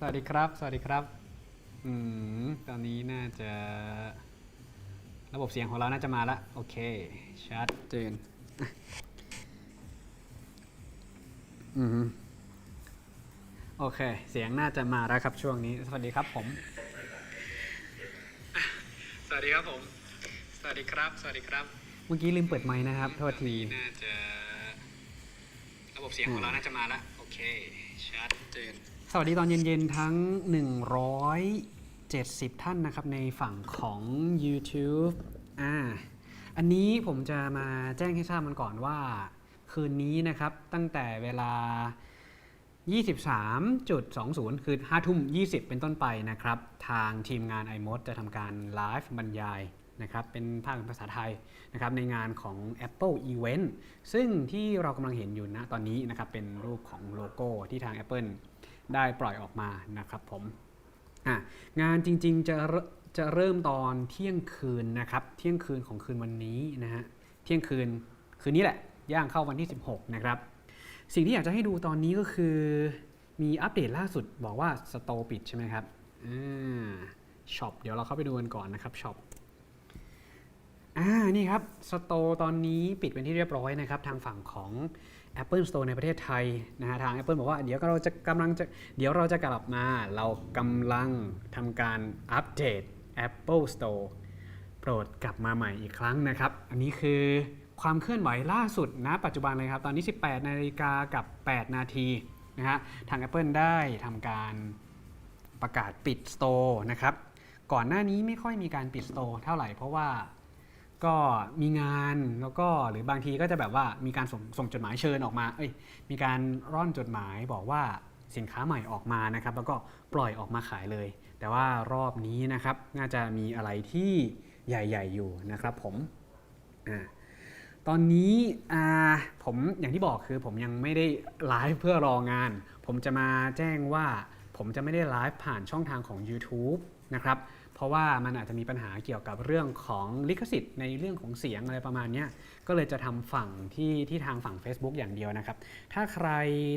สวัสดีครับ สวัสดีครับ อืม ตอนนี้น่าจะ ระบบเสียงของเราน่าจะมาแล้วโอเค ชัดเจนอะอืม โอเค เสียงน่าจะมาแล้วครับช่วงนี้ สวัสดีครับผมอะสวัสดีครับผม สวัสดีครับ สวัสดีครับ เมื่อกี้ลืมเปิดไมค์นะครับ โทษที น่าจะ ระบบเสียงของเราน่าจะมาแล้วโอเค ชัดเจน สวัสดีตอนเย็น ๆ ทั้ง 170 ท่านนะครับ ในฝั่งของ YouTube อ่าอันนี้ผมจะมาแจ้งให้ทราบมันก่อนว่า คืนนี้นะครับ ตั้งแต่เวลา 23.20 คือ5ทุ่ม 20 เป็นต้นไปนะครับ ทางทีมงาน iMod จะทำการไลฟ์บรรยายนะครับเป็นภาคภาษาไทยนะครับในงานของ Apple Event ซึ่งที่เรากำลังเห็นอยู่นะตอนนี้นะครับเป็นรูปของโลโก้ที่ทาง Apple ได้ปล่อยออกมานะครับผมงานจริงๆจะเริ่มจะเริ่มตอนเที่ยงคืนนะครับ เที่ยงคืนของคืนวันนี้นะฮะ เที่ยงคืนคืนนี้แหละ ย่างเข้าวันที่ 16 นะครับ สิ่งที่อยากจะให้ดูตอนนี้ก็คือ มีอัปเดตล่าสุดบอกว่าสโตปิดใช่ไหมครับอช็อปเดี๋ยวเราเข้าไปดูกันก่อนนะครับช็อปอ่านี่ครับสโตตอนนี้ปิดเป็นที่เรียบร้อยนะครับ ทางฝั่งของ Apple Store ในประเทศไทยนะฮะทาง Apple บอกว่าเดี๋ยวเราจะกำลังจะเดี๋ยวเราจะกลับมา เรากำลังทำการอัปเดต Apple Store โปรดกลับมาใหม่อีกครั้งนะครับ อันนี้คือความเคลื่อนไหวล่าสุดนะปัจจุบันเลยครับ ตอนนี้ 18 นาฬิกากับ 8 นาทีนะฮะทาง Apple ได้ทำการประกาศปิด Store นะครับ ก่อนหน้านี้ไม่ค่อยมีการปิด Store เท่าไหร่เพราะว่า ก็มีงานแล้วก็หรือบางทีก็จะแบบว่ามีการส่งส่งจดหมายเชิญออกมา เอ้ยมีการร่อนจดหมายบอกว่าสินค้าใหม่ออกมานะครับ แล้วก็ปล่อยออกมาขายเลย แต่ว่ารอบนี้นะครับน่าจะมีอะไรที่ใหญ่ ๆ อยู่นะครับผมอ่าตอนนี้ผมอย่างที่บอกคือผมยังไม่ได้ไลฟ์เพื่อรองาน ผมจะมาแจ้งว่าผมจะไม่ได้ไลฟ์ผ่านช่องทางของ YouTube นะครับ เพราะว่ามันอาจจะมีปัญหาเกี่ยวกับเรื่องของลิขสิทธิ์ในเรื่องของเสียงอะไรประมาณนี้ก็เลยจะทำฝั่งที่ที่ทางฝั่ง Facebook อย่างเดียวนะครับ ถ้าใคร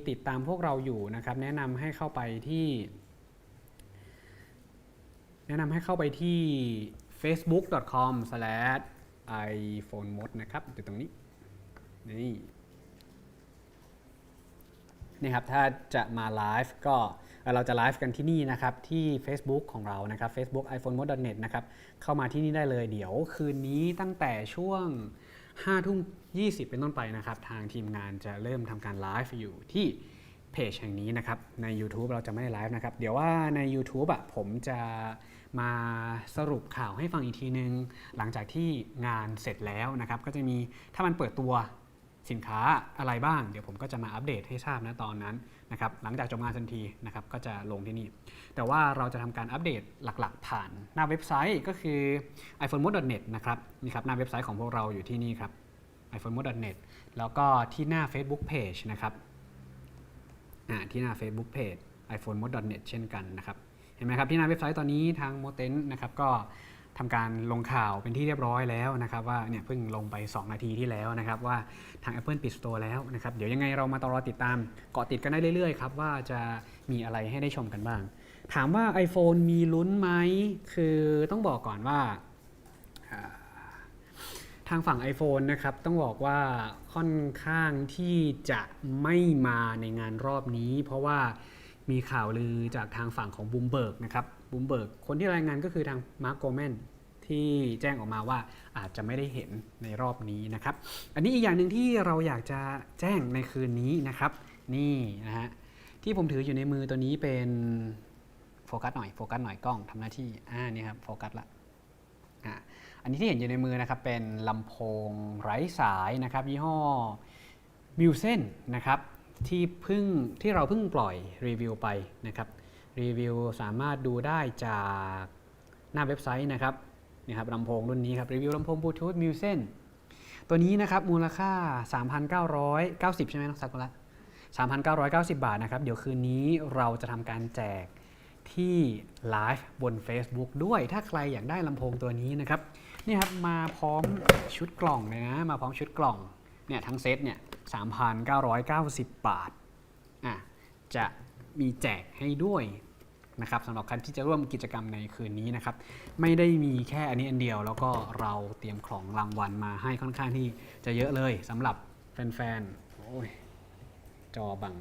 ติดตามพวกเราอยู่นะครับ แนะนำให้เข้าไปที่ แนะนำให้เข้าไปที่ facebook.com/iPhonemod นะครับอยู่ตรงนี้นี่นี่ครับถ้าจะมาไลฟ์ก็ เราจะไลฟ์กันที่นี่นะครับที่ Facebook ของเรานะครับ Facebook iPhonemod.net นะครับเข้ามาที่นี่ได้เลยเดี๋ยวคืนนี้ตั้งแต่ช่วง5ทุ่ม20 เป็นต้นไปนะครับ ทางทีมงานจะเริ่มทำการไลฟ์อยู่ที่เพจแห่งนี้นะครับ ใน YouTube เราจะไม่ได้ไลฟ์นะครับ เดี๋ยวว่าใน YouTube อะผมจะมาสรุปข่าวให้ฟังอีกทีนึง หลังจากที่งานเสร็จแล้วนะครับ ก็จะมีถ้ามันเปิดตัวสินค้าอะไรบ้าง เดี๋ยวผมก็จะมาอัปเดตให้ทราบนะตอนนั้น นะครับหลังจากจบงานทันทีนะครับก็จะลงที่นี่ แต่ว่าเราจะทำการอัปเดตหลักๆ ผ่านหน้าเว็บไซต์ก็คือ iPhonemod.net นะครับนี่ครับหน้าเว็บไซต์ของพวกเราอยู่ที่นี่ครับ iPhonemod.net แล้วก็ที่หน้า Facebook Page นะครับที่หน้า Facebook Page iPhonemod.net เช่นกันนะครับเห็นไหมครับที่หน้าเว็บไซต์ตอนนี้ทางโมเตนนะครับก็ ทำการลงข่าวเป็นที่เรียบร้อยแล้วนะครับว่าเนี่ยเพิ่งลงไป 2 นาทีที่แล้วนะครับว่าทาง Apple ปิด Store แล้วนะครับเดี๋ยวยังไงเรามาตอรอติดตามเกาะติดกันได้เรื่อยๆครับว่าจะมีอะไรให้ได้ชมกันบ้าง ถามว่า iPhone มีลุ้นไหมคือต้องบอกก่อนว่าอ่าทางฝั่ง iPhone นะครับต้องบอกว่าค่อนข้างที่จะไม่มาในงานรอบนี้ เพราะว่ามีข่าวลือจากทางฝั่งของบูมเบิร์กนะครับ บูมเบิร์กคนที่รายงานก็คือทางมาร์ g โกแมนที่แจ้งออกมาว่าอาจจะไม่ได้เห็นในรอบนี้นะครับ อันนี้อีกอย่างหนึ่งที่เราอยากจะแจ้งในคืนนี้นะครับ นี่นะฮะที่ผมถืออยู่ในมือตัวนี้เป็นโฟกัสหน่อยโฟกัสหน่อยกล้องทำหน้าที่อ่านี่ครับโฟกัสละอ่าอันนี้ที่เห็นอยู่ในมือนะครับเป็นลำโพงไร้สายนะครับยี่ห้อมิวเซนนะครับที่เพิ่งที่เราเพิ่งปล่อยรีวิวไปนะครับ รีวิวสามารถดูได้จากหน้าเว็บไซต์นะครับนี่ครับลำโพงรุ่นนี้ครับรีวิวลำโพงบลูทูธมิวเซนตัวนี้นะครับมูลค่า 3,990 ใช่ไหมน้องสักุระ3,990 บาทนะครับเดี๋ยวคืนนี้เราจะทำการแจกที่ไลฟ์บน Facebook ด้วย ถ้าใครอยากได้ลำโพงตัวนี้นะครับนี่ครับมาพร้อมชุดกล่องเลยนะมาพร้อมชุดกล่องเนี่ยทั้งเซตเนี่ย3,990 บาทอะจะ มีแจกให้ด้วยนะครับสำหรับใครที่จะร่วมกิจกรรมในคืนนี้นะครับ ไม่ได้มีแค่อันนี้อันเดียว แล้วก็เราเตรียมของรางวัลมาให้ค่อนข้างที่จะเยอะเลยสำหรับแฟนๆ โอ้ย จอบัง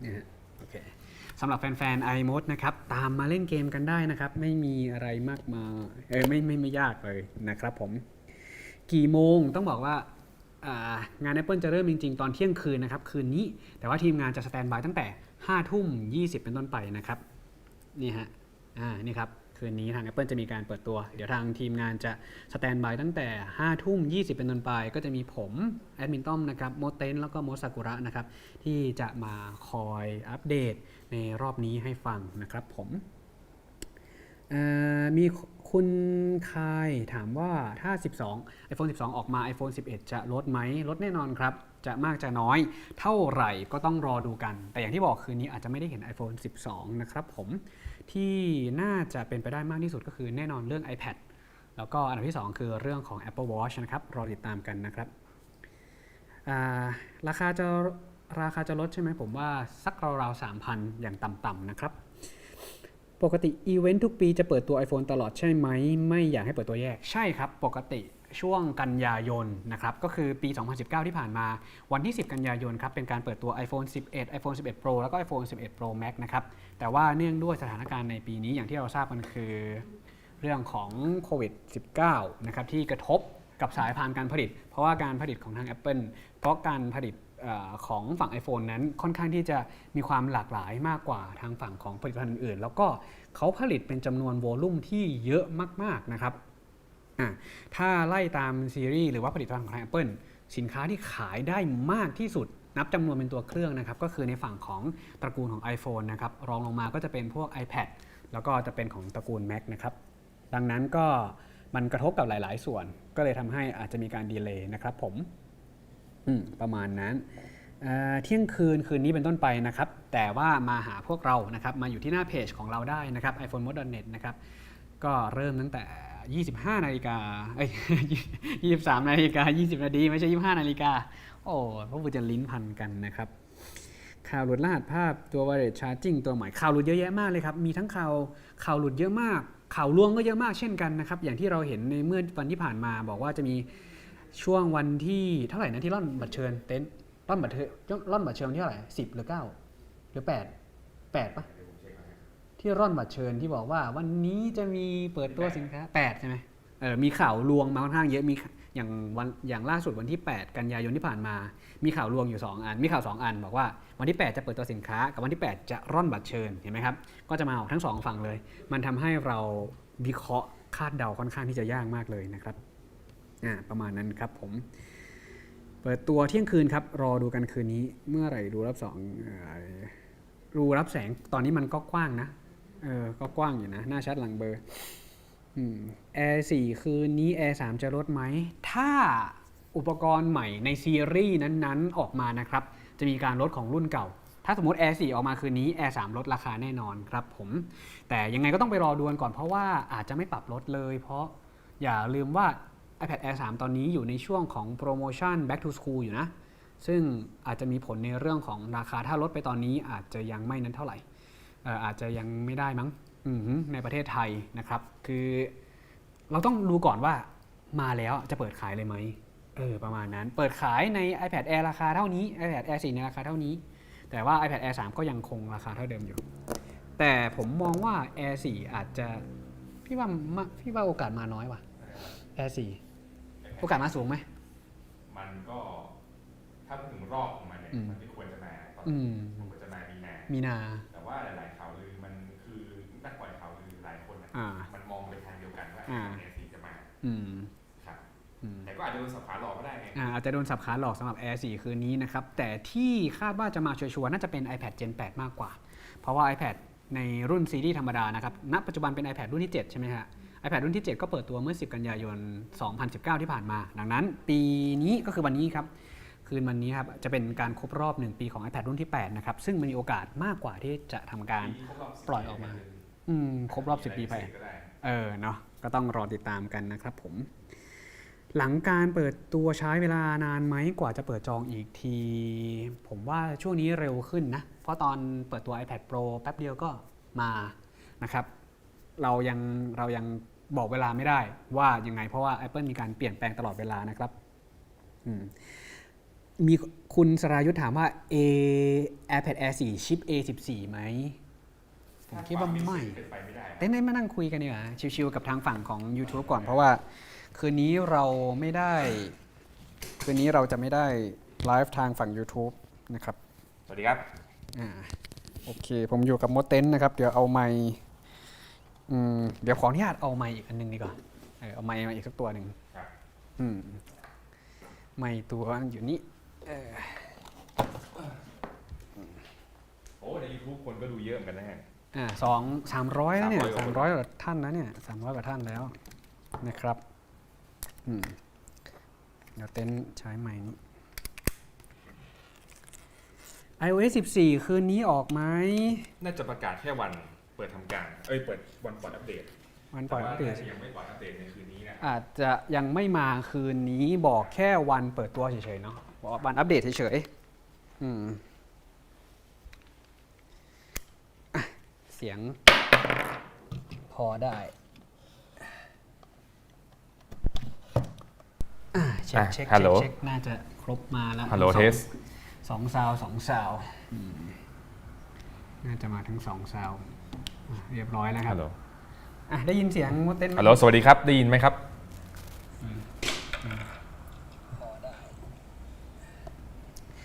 เนี่ยฮะโอเคสำหรับแฟนๆ iMode นะครับ ตามมาเล่นเกมกันได้นะครับ ไม่มีอะไรมากมาเออไม่ไม่ไม่ยากเลยนะครับผม กี่โมงต้องบอกว่าอ่างาน Apple จะเริ่มจริง ๆ ตอนเที่ยงคืนนะครับ คืนนี้ แต่ว่าทีมงานจะสแตนบายตั้งแต่ 5ทุ่ม20เป็นต้นไปนะครับนี่ฮะอ่านี่ครับคืนนี้ทาง Apple จะมีการเปิดตัว เดี๋ยวทางทีมงานจะสแตนบายตั้งแต่5ทุ่ม 20 เป็นต้นไป ก็จะมีผมแอดมินต้อมนะครับโมเตนแล้วก็โมซากุระนะครับ ที่จะมาคอยอัปเดตในรอบนี้ให้ฟังนะครับผมมีคุณคายถามว่าถ้า 12 iPhone 12 ออกมา iPhone 11 จะลดไหมลดแน่นอนครับ จะมากจะน้อยเท่าไหร่ก็ต้องรอดูกัน แต่อย่างที่บอกคืนนี้อาจจะไม่ได้เห็น iPhone 12 นะครับผมที่น่าจะเป็นไปได้มากที่สุดก็คือแน่นอนเรื่อง iPad แล้วก็อันดับที่ 2 คือเรื่องของ Apple Watch นะครับ รอติดตามกันนะครับาราคาจะราคาจะลดใช่ไหมผมว่าสักราวๆ 3,000 อย่างต่ำๆนะครับ ปกติอีเวนต์ทุกปีจะเปิดตัว iPhone ตลอดใช่ไหม ไม่อยากให้เปิดตัวแยก ใช่ครับ ปกติ ช่วงกันยายนนะครับก็คือปี 2019 ที่ผ่านมาวันที่ 10 กันยายนครับเป็นการเปิดตัว iPhone 11 iPhone 11 Pro แล้วก็ iPhone 11 Pro Max นะครับแต่ว่าเนื่องด้วยสถานการณ์ในปีนี้อย่างที่เราทราบกันคือเรื่องของโควิด -19 นะครับที่กระทบกับสายพานการผลิต เพราะว่าการผลิตของทาง Apple เพราะการผลิตอของฝั่ง iPhone นั้นค่อนข้างที่จะมีความหลากหลายมากกว่าทางฝั่งของผลิตภัณฑ์อื่นๆแล้วก็เขาผลิตเป็นจำนวนโวลุ่มที่เยอะมากๆนะครับ อะถ้าไล่ตามซีรีส์หรือว่าผลิตภัณฑ์ของ Apple สินค้าที่ขายได้มากที่สุดนับจำนวนเป็นตัวเครื่องนะครับ ก็คือในฝั่งของตระกูลของ iPhone นะครับ รองลงมาก็จะเป็นพวก iPad แล้วก็จะเป็นของตระกูล Mac นะครับ ดังนั้นก็มันกระทบกับหลาย ๆ ส่วน ก็เลยทำให้อาจจะมีการดีเลย์นะครับผมประมาณนั้นเเที่ยงคืนคืนนี้เป็นต้นไปนะครับ แต่ว่ามาหาพวกเรานะครับ มาอยู่ที่หน้าเพจของเราได้นะครับ iPhone m o d e r n e t นะครับ ก็เริ่มตั้งแต่ 25นาฬิกาเอ้ย23นาฬิกา20 นาทีไม่ใช่ 25 นาฬิกา โอ้พวกกูจะลิ้นพันกันนะครับข่าวหลุดรหัสภาพตัว wireless charging ตัวใหม่ข่าวหลุดเยอะแยะมากเลยครับ มีทั้งข่าวข่าวหลุดเยอะมาก ข่าวลวงก็เยอะมากเช่นกันนะครับ อย่างที่เราเห็นในเมื่อวันที่ผ่านมาบอกว่าจะมีช่วงวันที่เท่าไหร่นะที่ร่อนบัตรเชิญเต็นท์ร่อนบัตรเชิญร่อนบัตรเชิญที่เท่าไหร่สิบหรือเก้าหรือแปดแปดปะ ที่ร่อนบัตรเชิญที่บอกว่า วันนี้จะมีเปิดตัวสินค้าแปดใช่ไหมเออมีข่าวลวงมาค่อนข้างเยอะมีอย่างวันอย่างล่าสุดวันที่ 8 กันยายนที่ผ่านมา มีข่าวลวงอยู่ 2 อัน มีข่าว 2 อัน บอกว่าวันที่ 8 จะเปิดตัวสินค้า กับวันที่ 8 จะร่อนบัตรเชิญเห็นไหมครับก็จะมาออกทั้ง 2 ฝั่งเลย มันทำให้เราวิเคราะห์คาดเดาค่อนข้างที่จะยากมากเลยนะครับอ่าประมาณนั้นครับผมเปิดตัวเที่ยงคืนครับ รอดูกันคืนนี้เมื่อไหร่ดูรับสองรูรับแสงตอนนี้มันก็กว้างนะ เออก็กว้างอยู่นะ หน้าชัดหลังเบอร์แอร์สี่คืนนี้แอร์สามจะลดไหม ถ้าอุปกรณ์ใหม่ในซีรีส์นั้นๆ ออกมานะครับ จะมีการลดของรุ่นเก่า ถ้าสมมติ Air 4 ออกมาคืนนี้ Air 3 ลดราคาแน่นอนครับผม แต่ยังไงก็ต้องไปรอดูกันก่อนเพราะว่าอาจจะไม่ปรับลดเลย เพราะอย่าลืมว่า iPad Air 3 ตอนนี้อยู่ในช่วงของโปรโมชั่น back to school อยู่นะ ซึ่งอาจจะมีผลในเรื่องของราคาถ้าลดไปตอนนี้อาจจะยังไม่นั้นเท่าไหร่ อ่ออาจจะยังไม่ได้มั้งอือหือในประเทศไทยนะครับ คือเราต้องดูก่อนว่ามาแล้วจะเปิดขายเลยไหมเออประมาณนั้น เปิดขายใน iPad Air ราคาเท่านี้ iPad Air 4 ในราคาเท่านี้ แต่ว่า iPad Air 3 ก็ยังคงราคาเท่าเดิมอยู่ แต่ผมมองว่า Air 4 อาจจะ พี่ว่ามาพี่ว่าโอกาสมาน้อยว่ะ Air 4 โอกาสมาสูงไหม มันก็ ถ้าพูดถึงรอบของมันเนี่ยอืมมันไม่ควรจะมาตอนอืมมันควรจะมามีนา มีนา แต่ว่าหลาย อะอ่า มันมองไปทางเดียวกันว่าอ่าเอซีจะมาอืมครับ อืม แต่ก็อาจจะโดนสับขาหลอกก็ได้ไง อ่าอาจจะโดนสับขาหลอกสำหรับ Air 4 คืนนี้นะครับ แต่ที่คาดว่าจะมาชัวร์ๆน่าจะเป็น iPad Gen 8 มากกว่า เพราะว่า iPad ในรุ่นซีรีส์ธรรมดานะครับ ณ ปัจจุบันเป็น iPad รุ่นที่ 7 ใช่ไหมฮะ iPad รุ่นที่ 7 ก็เปิดตัวเมื่อ 10 กันยายน 2019 ที่ผ่านมา ดังนั้น ปีนี้ก็คือวันนี้ครับ คืนวันนี้ครับ จะเป็นการครบรอบ 1 ปีของ iPad รุ่นที่ 8 นะครับ ซึ่งมันมีโอกาสมากกว่าที่จะทำการปีครบรอบ10ปล่อยออกมา อืมครบรอบ10ปีไป ก็ได้เออเนาะก็ต้องรอติดตามกันนะครับผม หลังการเปิดตัวใช้เวลานานไหมกว่าจะเปิดจองอีกที ผมว่าช่วงนี้เร็วขึ้นนะ เพราะตอนเปิดตัว iPad Pro แป๊บเดียวก็มานะครับ เรายังเรายังบอกเวลาไม่ได้ว่ายังไง เพราะว่า Apple มีการเปลี่ยนแปลงตลอดเวลานะครับอืมมีคุณสรายุทธถามว่า A AirPad Air 4 ชิป A14 ไหม ผมคิดว่าไม่ เป็นไปไม่ได้เต้นได้มานั่งคุยกันดีกว่าชิวๆกับทางฝั่งของ YouTube ก่อน เพราะว่าคืนนี้เราไม่ได้ คืนนี้เราจะไม่ได้ไลฟ์ทางฝั่ง YouTube นะครับสวัสดีครับ อ่าโอเค ผมอยู่กับมดเต็นท์นะครับ เดี๋ยวเอาไมค์อืมเดี๋ยวขออนุญาตเอาไมค์อีกอันหนึงดีกว่าเออเอาไมค์มาอีกสักตัวหนึ่งครับ อืมไมค์ตัวอยู่นี่เออโอ้ใน YouTube คนก็ดูเยอะเหมือนกันนะฮะ อ่าสองสามร้อยแล้วเนี่ย300กสาว่ามคนร้อยกว่าท่านแล้วเนี่ยสามร้อยกว่าท่านแล้วนะครับอืมเดี๋ยวเต็นท์ใช้ไมค์นี้ iOS 14 คืนนี้ออกไหมน่าจะประกาศแค่วันเปิดทำการ เอ้ย เปิดวันปล่อยอัปเดตวันปล่อยอัปเดตแต่ว่าน่าจะยังไม่ปล่อยอัปเดตในคืนนี้นะ อาจจะยังไม่มาคืนนี้บอกแค่วันเปิดตัวเฉยๆเนาะบอกว่าวันอัปเดตเฉยๆอืมอะ เสียงพอได้อะเช็คอะเช็คฮัลโหล เช็คน่าจะครบมาแล้วฮัลโหลสองเทส สองซาวสองซาวอืมน่าจะมาทั้งสองซาวอะเรียบร้อยแล้วครัฮับลโหล อะได้ยินเสียงมดเต้นไหมฮัลโหล สวัสดีครับ ได้ยินไหมครับ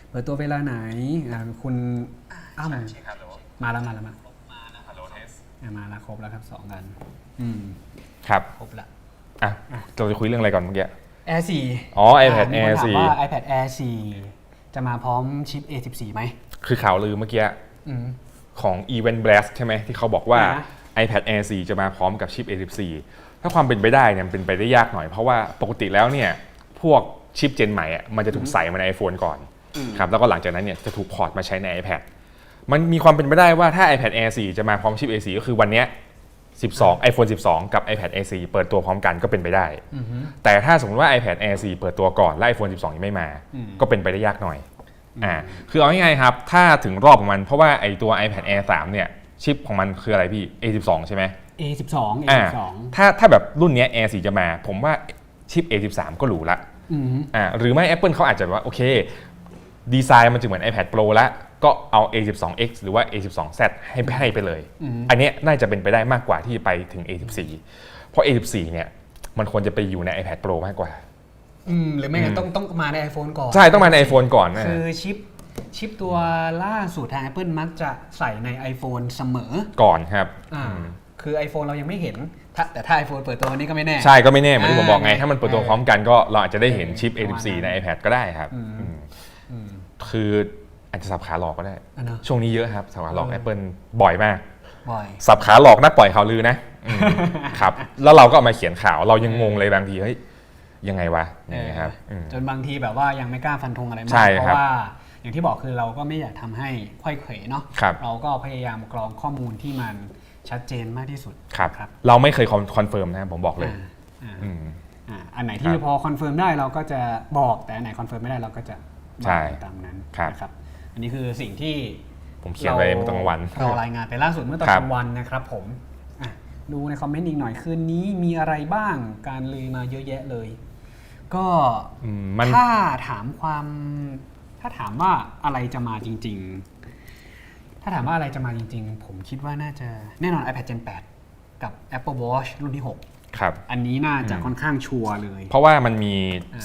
เปิดตัวเวลาไหนอ่าคุณอ้ำฮัลโหลมาแล้วมาแล้วมาฮัลโหลเทส อะมาแล้วครบแล้วครับสองกัน อืมครับครบละอะเราจะคุยเรื่องอะไรก่อนเมื่อกี้ Air 4อ๋อ iPad มีคน Air ถาม4ว่า iPad Air 4 จะมาพร้อมชิป A14 ไหมคือข่าวลือเมื่อกี้อืม ของ Event Blast ใช่ไหมที่เขาบอกว่า อ่า iPad Air 4 จะมาพร้อมกับชิป A14 ถ้าความเป็นไปได้เนี่ยมันเป็นไปได้ยากหน่อย เพราะว่าปกติแล้วเนี่ยพวกชิปเจนใหม่อะมันจะถูกใส่มาใน iPhone ก่อนครับแล้วก็หลังจากนั้นเนี่ยจะถูกพอร์ตมาใช้ใน iPad มันมีความเป็นไปได้ว่าถ้า iPad Air 4 จะมาพร้อมชิป A4 ก็คือวันเนี้ย12 iPhone 12 กับ iPad Air 4เปิดตัวพร้อมกันก็เป็นไปได้อือฮึแต่ถ้าสมมติว่า iPad Air 4เปิดตัวก่อน และ iPhone 12 ยังไม่มาอืมก็เป็นไปได้ยากหน่อยอ่าคือเอาง่ายๆครับ ถ้าถึงรอบของมันเพราะว่าไอตัว iPad Air 3 เนี่ย ชิปของมันคืออะไรพี่ A12 ใช่ไหม A12 อ่า A12 ถ้าถ้าแบบรุ่นเนี้ย Air 4จะมา ผมว่าชิป A13 ก็หรูละอืมอ่าหรือไม่ Apple เขาอาจจะแบบว่าโอเค ดีไซน์มันจะเหมือน iPad Pro ละ ก็เอา A12X หรือว่า A12Z ให้ให้ไปเลยอืมอันเนี้ยน่าจะเป็นไปได้มากกว่าที่ไปถึง A14 เพราะ A14 เนี่ยมันควรจะไปอยู่ใน iPad Pro มากกว่า อืมหรือไม่งั้นต้องต้องมาใน iPhone ก่อน ใช่ต้องมาใน iPhone ก่อนนะคือชิปชิปตัวล่าสุดทาง Apple มักจะใส่ใน iPhone เสมอ ก่อนครับอ่าอืมคือ iPhone เรายังไม่เห็นถ้าแต่ถ้า iPhone เปิดตัววันนี้ก็ไม่แน่ ใช่ก็ไม่แน่เหมือนที่ผมบอกไงอ่าถ้ามันเปิดตัวเออพร้อมกันก็เราอาจจะได้เห็นชิปประมาณ A14 นั้นใน iPad ก็ได้ครับอืมอืมอืมคือ อาจจะสับขาหลอกก็ได้ อะเนอะ ช่วงนี้เยอะครับสับขาหลอกเออ Apple บ่อยมาก บ่อย สับขาหลอกนักปล่อยข่าวลือนะอืม ครับ แล้วเราก็เอามาเขียนข่าว เรายังงงเลยบางทีเฮ้ยยังไงวะอย่างเงี้ยครับอืม จนบางทีแบบว่ายังไม่กล้าฟันธงอะไรมาใช่ก เพครับราะว่าอย่างที่บอกคือเราก็ไม่อยากทำให้ไขว้เขวเนาะครับเราก็พยายามกรองข้อมูลที่มันชัดเจนมากที่สุดครับ ครับเราไม่เคยคอนเฟิร์มนะครับผมบอกเลย อ่าอ่าอืม อ่าอันไหนที่ครับพอคอนเฟิร์มได้เราก็จะบอกแต่อันไหนคอนเฟิร์มไม่ได้เราก็จะใช่บอกตามนั้นครับ นะครับ อันนี้คือสิ่งที่ผมเขียนไว้เมื่อตอนกลางวัน เรารายงานไปล่าสุดเมื่อตอนครับกลางวันนะครับผมอะดูในคอมเมนต์อีกหน่อยคืนนี้มีอะไรบ้างการลือมาเยอะแยะเลย ก็อืมมัน ถ้าถามความ ถ้าถามว่าอะไรจะมาจริง ๆ ถ้าถามว่าอะไรจะมาจริง ๆ ผมคิดว่าน่าจะแน่นอน iPad Gen 8 กับ Apple Watch รุ่นที่ ครับ6อันนี้น่าจะอืมค่อนข้างชัวร์เลย เพราะว่ามันมี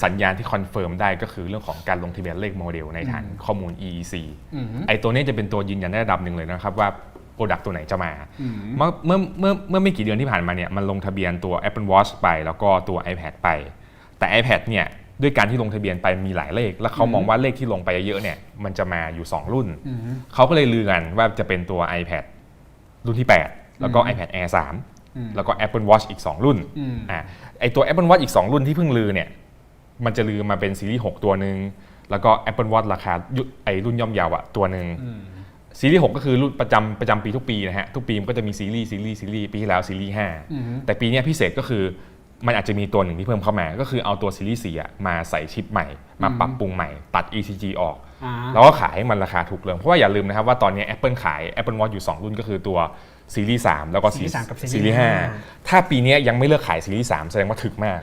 สัญญาณที่คอนเฟิร์มได้ก็คือเรื่องของการลงทะเบียนเลขโมเดลในฐานอืมข้อมูล EEC อืมไอตัวนี้จะเป็นตัวยืนยันได้ระดับหนึ่งเลยนะครับว่าโปรดักต์ตัวไหนจะมาอืมเมื่อเมื่อเมื่อเมื่อไม่กี่เดือนที่ผ่านมาเนี่ยมันลงทะเบียนตัว Apple Watch ไป แล้วก็ตัว iPad ไป แต่ iPad เนี่ยด้วยการที่ลงทะเบียนไปมีหลายเลข แล้วเขามองว่าเลขที่ลงไปเยอะๆเนี่ยมันจะมาอยู่ 2 รุ่นอืมเขาก็เลยลือกันว่าจะเป็นตัว iPad รุ่นที่ 8 แล้วก็อืม iPad Air อืม3 แล้วก็ Apple Watch อีก 2 รุ่นอืมอะไอตัว Apple Watch อีก 2 รุ่นที่เพิ่งลือเนี่ยมันจะลือมาเป็นซีรีส์ 6 ตัวหนึ่งแล้วก็ Apple Watch ราคายุไอรุ่นย่อมเยาวอะตัวหนึ่งอืมซีรีส์ 6 ก็คือรุ่นประจำประจำปีทุกปีนะฮะ ทุกปีมันก็จะมีซีรีส์ซีรีส์ซีรีส์ปีที่แล้วซีรีส์อืม5แต่ปีเนี้ยพิเศษก็คือมันอาจจะมีตัวหนึ่งที่เพิ่มเข้ามา ก็คือเอาตัวซีรีส์4อะมาใส่ชิปใหม่ มาปรับปรุงใหม่ ตัด ECG ออกอ่าแล้วก็ขายให้มันราคาถูกลงเพราะว่าอย่าลืมนะครับว่าตอนนี้ Apple ขาย Apple Watch อยู่ 2 รุ่นก็คือตัว ซีรีส์3แล้วก็ซีรีส์3กับซีรีส์ซีรีส์ห้า5ถ้าปีนี้ยังไม่เลิกขายซีรีส์3แสดงว่าถึกมาก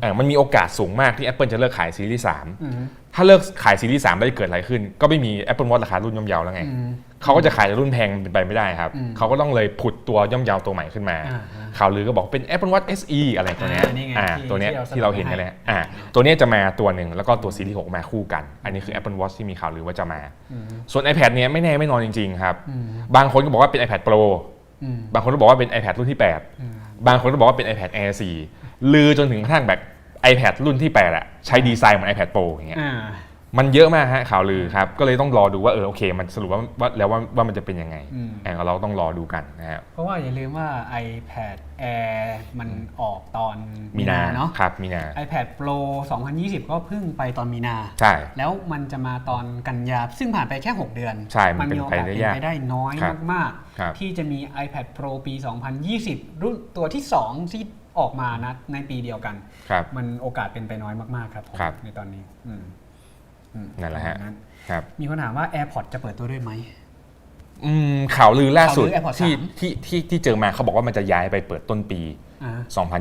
เออมันมีโอกาสสูงมากที่ Apple จะเลิกขายซีรีส์3ถ้าเลิกขายซีรีส์3แล้วจะเกิดอะไรขึ้น ก็ไม่มี Apple Watch ราคารุ่นย่อมเยาแล้วไง เขาก็จะขายรุ่นแพงเป็นไปไม่ได้ครับ เขาก็ต้องเลยผุดตัวย่อมเยาตัวใหม่ขึ้นมาอ่าฮะข่าวลือก็บอกเป็น Apple Watch SE อะไรตัวเนี้ยอ่านี่ไงอ่าที่ตัวเนี้ยที่ที่เราเราเห็นกันเลยให้อ่าตัวเนี้ยจะมาตัวหนึ่งแล้วก็ตัวซีรีส์6มาคู่กัน อันนี้คือ Apple Watch ที่มีข่าวลือว่าจะมา ส่วน iPad เนี้ยไม่แน่ไม่นอนจริงๆครับ บางคนก็บอกว่าเป็น iPad Pro อืมบางคนก็บอกว่าเป็น iPad รุ่นที่ 8 บางคนก็บอกว่าเป็น iPad Air 4ลือจนถึงกระทั่งแบบ iPad รุ่นที่8อะใช้ดีไซน์เหมือน iPad Pro อย่างเงี้ยอ่า มันเยอะมากฮะข่าวลือครับ ก็เลยต้องรอดูว่าเออโอเค มันสรุปว่าว่าแล้วว่าว่ามันจะเป็นยังไงอืม แอนเราต้องรอดูกันนะครับเพราะว่าอย่าลืมว่า iPad Air มันออกตอนมีนาเนาะ ครับมีนา iPad Pro 2020 ก็เพิ่งไปตอนมีนา ใช่ แล้วมันจะมาตอนกันยา ซึ่งผ่านไปแค่ 6 เดือนใช่มันมีโอกาสเป็นไปได้เป็นยากไปได้น้อยครับมากครับ ๆ ที่จะมี iPad Pro ปี 2020 รุ่นตัวที่ 2 ที่ออกมานะในปีเดียวกัน ครับ มันโอกาสเป็นไปน้อยมาก ๆ ครับผมครับ ในตอนนี้อืมอืม นั่นแหละฮะประมาณครับมีคนถามว่า AirPods จะเปิดตัวด้วยไหมอืมข่าวลือล่าสุดข่าวลือ AirPods ที่สามที่ที่ที่เจอมาเขาบอกว่ามันจะย้ายไปเปิดต้นปีอ่า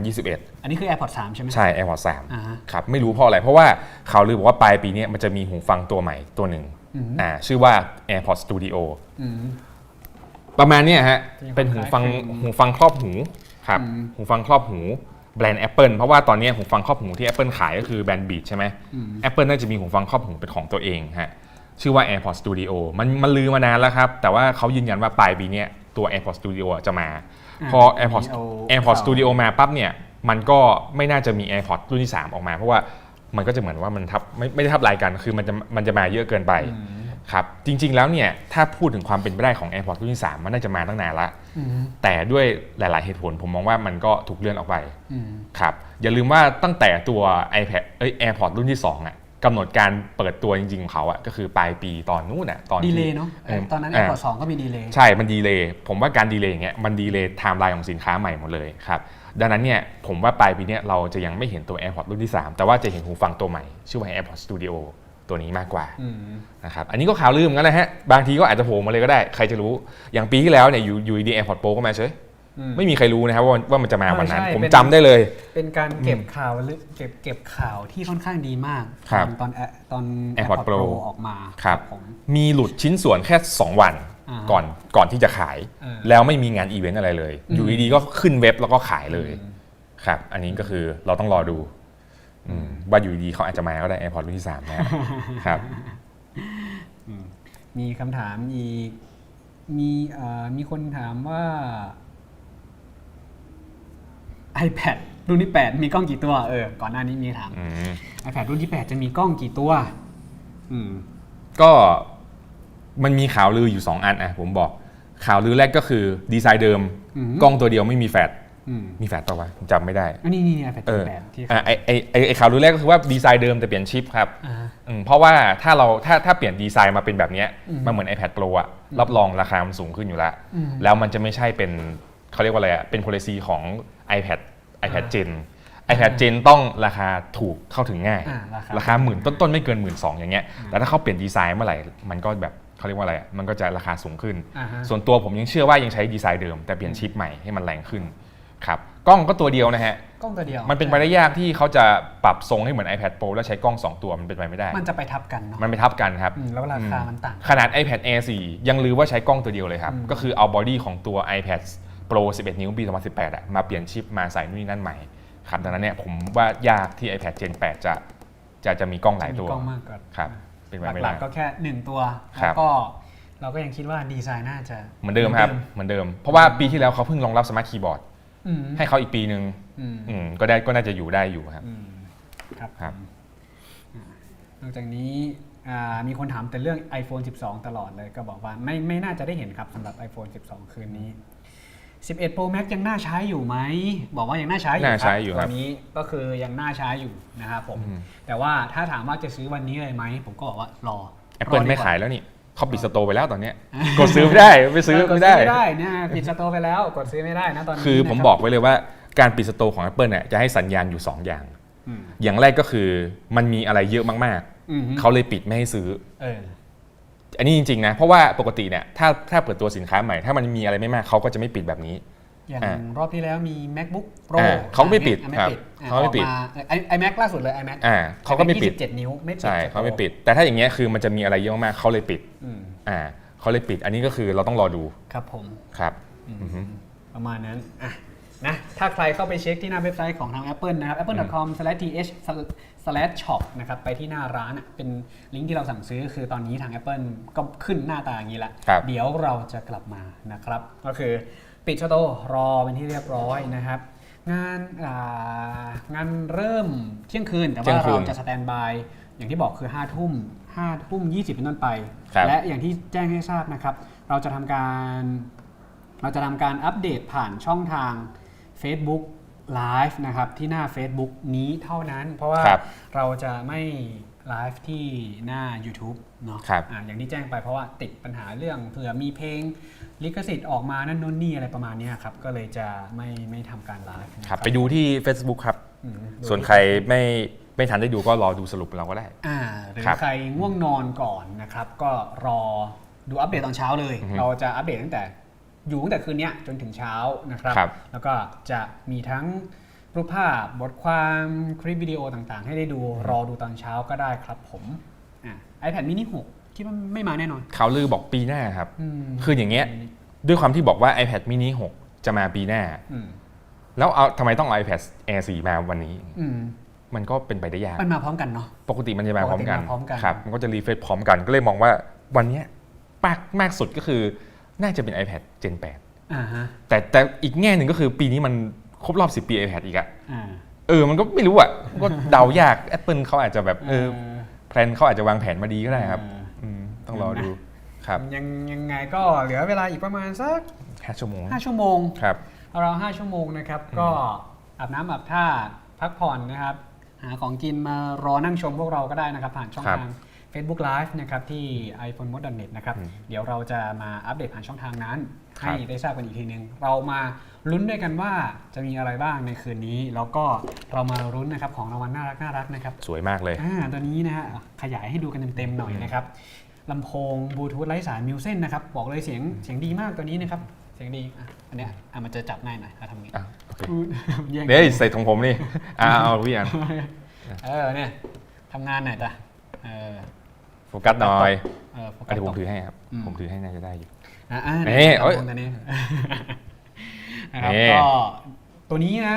2021 อันนี้คือ AirPods 3 ใช่ไหมใช่ AirPods อ่าฮะ3ครับไม่รู้เพราะอะไร เพราะว่าข่าวลือบอกว่าปลายปีเนี้ยมันจะมีหูฟังตัวใหม่ตัวหนึ่งอ่าชื่อว่า AirPods Studio อืมประมาณเนี้ยฮะที่เป็นหูฟังคล้ายๆหูฟังครอบหูครับอืมหูฟังครอบหู แบรนด์ Apple เพราะว่าตอนเนี้ยหูฟังครอบหูที่ Apple ขายก็คือแบรนด์ Beats ใช่ไหม Apple น่าจะมีหูฟังครอบหูเป็นของตัวเองฮะชื่อว่า AirPods Studio มันมันลือมานานแล้วครับ แต่ว่าเขายืนยันว่าปลายปีเนี้ยตัว AirPods Studio อะจะมา พอ AirPods เอา AirPods ข่าว Studio มาปั๊บเนี่ยมันก็ไม่น่าจะมี AirPods รุ่นที่ 3 ออกมา เพราะว่ามันก็จะเหมือนว่ามันทับไม่ไม่ได้ทับรายกันคือมันจะมันจะมาเยอะเกินไป ครับจริงๆแล้วเนี่ยถ้าพูดถึงความเป็นไปได้ของ AirPods รุ่นที่3มันน่าจะมาตั้งนานละอืมแต่ด้วยหลาย ๆเหตุผลผมมองว่ามันก็ถูกเลื่อนออกไปอืมครับอย่าลืมว่าตั้งแต่ตัว iPad เอ้ย AirPods รุ่นที่2อะกำหนดการเปิดตัวจริงๆของเขาอะก็คือปลายปีตอนนู้นอะตอนดีที่เลยเนาะเออตอนนั้นอ่า AirPods 2ก็มีดีเลยใช่มันดีเลย์ผมว่าการดีเลย์อย่างเงี้ยมันดีเลย์ไทม์ไลน์ของสินค้าใหม่หมดเลยครับดังนั้นเนี่ยผมว่าปลายปีเนี้ยเราจะยังไม่เห็นตัว AirPods รุ่นที่ 3 แต่ว่าจะเห็นหูฟังตัวใหม่ชื่อว่า AirPods Studio ตัวนี้มากกว่าอืมนะครับอันนี้ก็ข่าวลืมกันนะฮะบางทีก็อาจจะโผล่มาเลยก็ได้ ใครจะรู้อย่างปีที่แล้วเนี่ยอยู่อยู่ดี AirPods Pro ก็มาเฉยอืมไม่มีใครรู้นะครับว่าว่ามันจะมาวันนั้นเออใช่ผมเป็นจำได้เลย เป็นการเก็บข่าวหรือเก็บเก็บข่าวที่ค่อนข้างดีมากครับตอนตอนตอน AirPods Pro ออกมาครับผมมีหลุดชิ้นส่วนแค่ 2 วันอ่าก่อนก่อนที่จะขายเออแล้วไม่มีงานอีเวนต์อะไรเลย อยู่ดีๆก็ขึ้นเว็บแล้วก็ขายเลยครับ อันนี้ก็คือเราต้องรอดูอืม ว่าอยู่ดีๆเขาอาจจะมาก็ได้ AirPods รุ่นที่ 3 นะครับมีคำถามอีก มีเอ่อมีคนถามว่า iPad รุ่นที่ 8 มีกล้องกี่ตัว เออ ก่อนหน้านี้มีถามอืม iPad รุ่นที่ 8 จะมีกล้องกี่ตัวอืมก็มันมีข่าวลืออยู่ 2 อันอะผมบอกข่าวลือแรกก็คือดีไซน์เดิมอืมกล้องตัวเดียวไม่มีแฟลชอื มมีแฟลชต่อวะผมจำไม่ได้อันนี้นี่นี่ iPad เออ8ที่อะไอไอไอไอข่าวลือแรกก็คือว่าดีไซน์เดิมแต่เปลี่ยนชิปครับอ่า อืมเพราะว่าถ้าเราถ้าถ้าเปลี่ยนดีไซน์มาเป็นแบบเนี้ยมันเหมือน iPad Pro อะรับรองราคามันสูงขึ้นอยู่แล้ว อืม แล้วมันจะไม่ใช่เป็นเขาเรียกว่าอะไรอะเป็น policy ของ iPad iPad Gen iPad Gen ต้องราคาถูกเข้าถึงง่าย อ่าราคา ราคาหมื่นต้นๆไม่เกินหมื่นสองอย่างเงี้ยแต่ถ้าเขาเปลี่ยนดีไซน์เมื่อไหร่มันก็แบบเขาเรียกว่าอะไรอะมันก็จะราคาสูงขึ้น อ่าฮะ ส่วนตัวผมยังเชื่อว่ายังใช้ดีไซน์เดิม แต่เปลี่ยนชิปใหม่ให้มันแรงขึ้น ครับกล้องก็ตัวเดียวนะฮะ กล้องตัวเดียวมันเป็นไปได้ยากที่เขาจะปรับทรงให้เหมือน iPad Pro แล้วใช้กล้อง 2 ตัวมันเป็นไปไม่ได้ มันจะไปทับกันเนาะมันไปทับกันครับอืมแล้วราคามันต่าง ขนาด iPad Air 4 ยังลือว่าใช้กล้องตัวเดียวเลยครับก็คือเอาบอดี้ของตัว iPad Pro 11 นิ้วปี 2018อะมาเปลี่ยนชิปมาใส่นู่นนี่นั่นใหม่ครับดังนั้นเนี่ยผมว่ายากที่ iPad Gen 8 จะจะจะมีกล้องหลายมีตัวกล้องมากกว่าครับเป็นไปไม่หลัได้ กๆก็แค่หนึ่งตัวครัแล้บ วก็เราก็ยังคิดว่าดีไซน์น่าจะ เหมือนเดิมครับเหมือนเดิม เพราะว่าปีที่แล้วเขาเพิ่งรองรับสมาร์ทคีย์บอร์ดอืม ให้เขาอีกปีหนึ่งอืมอืมก็ได้ก็น่าจะอยู่ได้อยู่ครับอืมครับครับอ่านอกจากนี้อ่ามีคนถามแต่เรื่อง iPhone 12 ตลอดเลยก็บอกว่าไม่ไม่น่าจะได้เห็นครับสำหรับ iPhone 12 คืนนี้ 11 Pro Max ยังน่าใช้อยู่ไหม บอกว่ายังน่าใช้อยู่น่าใช้ครับอยู่ตัครัวบนี้ก็คือยังน่าใช้อยู่นะครับผมอืมแต่ว่าถ้าถามว่าจะซื้อวันนี้เลยไหม ผมก็บอกว่ารอ Apple รอดีกว่ไม่ขายแล้วนี่ เขาปิดสโตร์ไปแล้วตอนเนี้ยกดซื้อไม่ได้ไปซื้อกดไม่ได้ไม่ได้นะปิดสโตร์ไปแล้วกดซื้อไม่ได้นะตอนนี้คือผมนะรับบอกไว้เลยว่าการปิดสโตร์ของ Apple เนี่ยจะให้สัญญาณอยู่ 2 อย่างอืมอย่างแรกก็คือมันมีอะไรเยอะมากอืมๆเขาเลยปิดไม่ให้ซื้อเอออันนี้จริงๆนะ เพราะว่าปกติเนี่ยถ้าถ้าเปิดตัวสินค้าใหม่ ถ้ามันมีอะไรไม่มากเขาก็จะไม่ปิดแบบนี้ อย่างอ่ารอบที่แล้วมี macbook pro อ่าเขาไม่ปิดอะไม่ครับปิดอะ เขาไม่ปิดออกไอไอแม็กล่าสุดเลย iMac อ่าเขาก็ไม่ปิด27นิ้วไม่ปิดใช่จะเขาไม่โตปิด แต่ถ้าอย่างเงี้ยคือมันจะมีอะไรเยอะมากเขาเลยปิดอืมอ่าเขาเลยปิด อันนี้ก็คือเราต้องรอดูครับผมครับอือฮึประมาณนั้นอะนะถ้าใครเข้าไปเช็คที่หน้าเว็บไซต์ของทาง Apple นะครับ apple.com/th/shop นะครับไปที่หน้าร้านอะเป็นลิงก์ที่เราสั่งซื้อคือตอนนี้ทาง Apple ก็ขึ้นหน้าตาอย่างนี้ละครับเดี๋ยวเราจะกลับมานะครับ ก็คือปิดสโตร์รอเป็นที่เรียบร้อยนะครับ งานอ่างานเริ่มเที่ยงคืน แต่เที่ว่ายงคืเรานจะสแตนบายอย่างที่บอกคือ5ทุ่ม5ทุ่ม20เป็นต้นไปครับและอย่างที่แจ้งให้ทราบนะครับ เราจะทำการ เราจะทำการอัปเดตผ่านช่องทาง Facebook Live นะครับ ที่หน้า Facebook นี้เท่านั้น เพราะว่าครับเราจะไม่ ไลฟ์ที่หน้า YouTube เนาะครับ อะอย่างที่แจ้งไปเพราะว่าติดปัญหาเรื่องเผื่อมีเพลงลิขสิทธิ์ออกมานั่นนู่นนี่อะไรประมาณเนี้ยครับ ก็เลยจะไม่ไม่ทำการไลฟ์นะครับ ไปดูที่ Facebook ครับ อืมดูส่วนใครไม่ไม่ทันได้ดูก็รอดูสรุปเราก็ได้ อ่าหรือครับใครง่วงนอนก่อนนะครับ ก็รอดูอัปเดตตอนเช้าเลย อือฮึเราจะอัปเดตตั้งแต่อยู่ตั้งแต่คืนเนี้ยจนถึงเช้านะครับ ครับ แล้วก็จะมีทั้ง รูปภาพบทความคลิปวิดีโอต่างๆ ให้ได้ดูรอดูตอนเช้าก็ได้ครับผมอะ iPad mini 6คิดว่าไม่มาแน่นอนข่าวลือบอกปีหน้าครับอืมคืออย่างเงี้ยด้วยความที่บอกว่า iPad mini 6 จะมาปีหน้าอืมแล้วเอาทำไมต้องเอา iPad Air 4 มาวันนี้อืมมันก็เป็นไปได้ยาก มันมาพร้อมกันเนาะ ปกติมันจะมาพร้อมกันปกติมาพร้อมกันครับ มันก็จะรีเฟรชพร้อมกัน ก็เลยมองว่าวันเนี้ยมากมากสุดก็คือ น่าจะเป็น iPad Gen อ่าฮะ8แต่แต่อีกแง่หนึ่งก็คือปีนี้มัน ครบรอบ10ปี iPad อีกอะอ่าเออ มันก็ไม่รู้อะก็เดายาก Apple เขาอาจจะแบบเออเออแพลนเขาอาจจะวางแผนมาดีก็ได้ครับเอออืมต้องรอดูครับยังยังไงก็เหลือเวลาอีกประมาณสักห้าชั่วโมง5ชั่วโมงครับเราห้าชั่วโมงนะครับ ก็อาบน้ำอาบท่าพักผ่อนนะครับ หาของกินมารอนั่งชมพวกเราก็ได้นะครับ ผ่านช่องครับทาง Facebook Live นะครับที่ iPhone m o d n e t นะครับอืมเดี๋ยวเราจะมาอัปเดตผ่านช่องทางนั้นครับ ให้ได้ทราบกันอีกทีนึง เรามาลุ้นด้วยกันว่าจะมีอะไรบ้างในคืนนี้ แล้วก็เรามาลุ้นนะครับของรางวัลน่ารักน่ารักนะครับสวยมากเลยอ่าตัวนี้นะฮะขยายให้ดูกันเต็มๆหน่อยนะครับลำโพงบลูทูธไร้สายมิวเซนนะครับบอกเลยเสียงเสียงดีมากตัวนี้นะครับเสียงดีอะอันเนี้ยอะมันจะจับง่ายหน่อยอะทำงี้อะโอเคแย่งเดี๋ยวใส่ของผมนี่อ่าเอาพี่อันเออเนี่ยทำงานหน่อยจ้ะเออโฟกัสหน่อยเออโฟกัอะสเดี๋ยวผตมกถือให้ครับอืมผมถือให้น่าจะได้อยู่ อะอะนี่เนี่ยเอ้ยลำโพงตัวนี้นะครับนี่ก็ตัวนี้นะ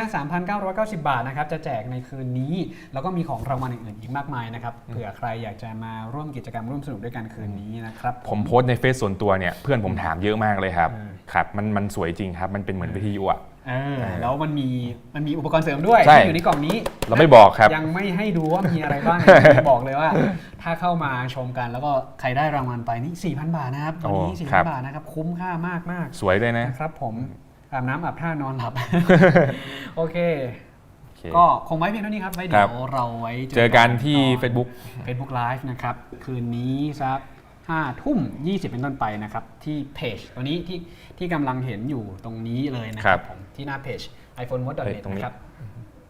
3,990 บาทนะครับ จะแจกในคืนนี้ แล้วก็มีของรางวัลอื่นๆอีกมากมายนะครับ เผื่อใครอยากจะมาร่วมกิจกรรมร่วมสนุกด้วยกันคืนนี้นะครับ ผมโพสต์ในเฟซส่วนตัวเนี่ย เพื่อนผมถามเยอะมากเลยครับอืมครับ มันมันสวยจริงครับ มันเป็นเหมือนวิทยุอะ เออแล้วมันมีมันมีอุปกรณ์เสริมด้วยใช่ที่อยู่ในกล่องนี้เราไม่บอกครับยังไม่ให้ดูว่ามีอะไรบ้าง บอกเลยว่า ถ้าเข้ามาชมกันแล้วก็ใครได้รางวัลไปนี่4,000 บาทนะครับวันนี้โอ้ครับ 4,000 บาทนะครับ คุ้มค่ามากมากสวยด้วยๆนะนะครับผมอาบน้ำอาบท่านอนหลับ โอเค โอเค ก็คงไว้เพียงเท่านี้ครับไว้เดี๋ครัยบวเราไว้เจอกันที่ตอน Facebook Facebook Live นะครับ คืนนี้สัก 5 ทุ่ม 20 เป็นต้นไปนะครับ ที่เพจตัวนี้ที่ที่กำลังเห็นอยู่ตรงนี้เลยนะคครัรับบผมที่หน้าเพจ iPhone m o d เฮ้ย net ตรงนี้นะครับ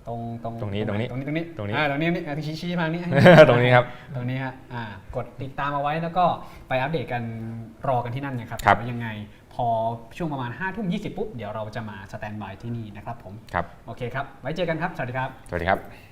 ตรงตรงตรงนี้ตรงนี้ตรงนี้ตรงนี้ตรงนี้อ่าตรงนี้นี่อะชี้ชี้มานี่ตรงนี้ครับตรงนี้ฮะอ่ากดติดตามเอาไว้แล้วก็ไปอัปเดตกันรอกันที่นั่นนะครับครับ ว่ายังไงพอช่วงประมาณ5ทุ่ม20 ปุ๊บ เดี๋ยวเราจะมาสแตนบายที่นี่นะครับผม ครับ โอเคครับ ไว้เจอกันครับ สวัสดีครับ สวัสดีครับ